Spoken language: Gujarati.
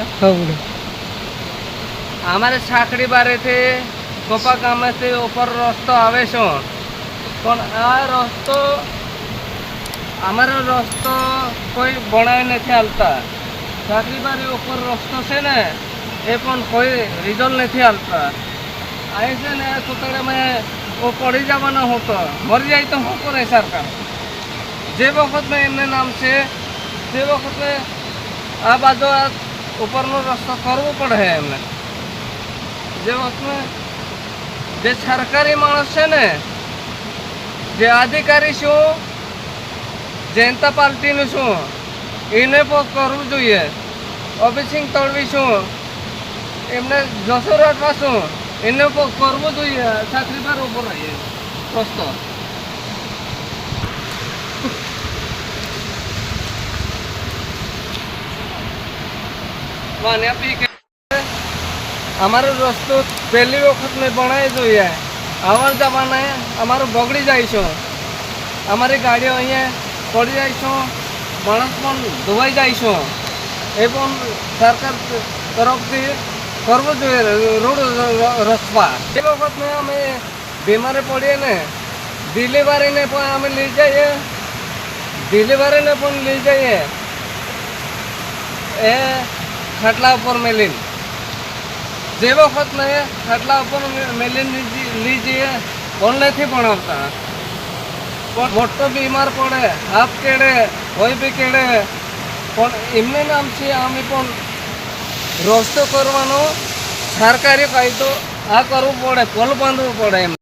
છે હવડે અમારે સાંકડી બારેથી કોપા ગામેથી ઉપર રસ્તો આવે છે પણ આ રસ્તો અમારો રસ્તો કોઈ બનાવી નથી હાલતા સાંકડી બારી ઉપર રસ્તો છે ને એ પણ કોઈ રિઝલ્ટ નથી હાલતા અહીં છે ને કુતરામાં ઓ પડી જવાનો હતો મરી જાય તો શું કરે સરકાર જે વખતમાં એમને નામ છે તે વખતે આ બાજુ આ ઉપરનો રસ્તો કરવો પડે એમને. જે વખતે જે સરકારી માણસ છે ને, જે અધિકારી શું જનતા પાર્ટીનું શું એને પણ કરવું જોઈએ. અભિસિંહ તળવી શું એમને જસો રાઠવા શું એને પણ કરવું જોઈએ. સાકરી પર ઉપર રહીએ. રસ્તો અમારો રસ્તો પહેલી વખત મેં ભણાવી જોઈએ. આવર જવાને અમારું બગડી જાય છે. અમારી ગાડીઓ અહીંયા પડી જાય છે. માણસ પણ ધોવાઈ જાય છે. એ પણ સરકાર તરફથી કરવું જોઈએ રોડ રસ્તા. એ વખત અમે બીમારે પડીએ ને, ડિલિવરીને પણ અમે લઈ જઈએ. ડિલિવરીને પણ લઈ જઈએ. એ ખાટલા ઉપર મેલીન. જે વખત મેં ખાટલા ઉપર મેલીન લઈ ઓનલાઈનથી ભણાવતા પણ મોટો બીમાર પડે, હાથ કેળે, હોય બી કેળે. પણ એમને નામ છે, અમે પણ રસ્તો કરવાનો, સરકારી કાયદો આ કરવું પડે કોલ બાંધવું પડે એમ.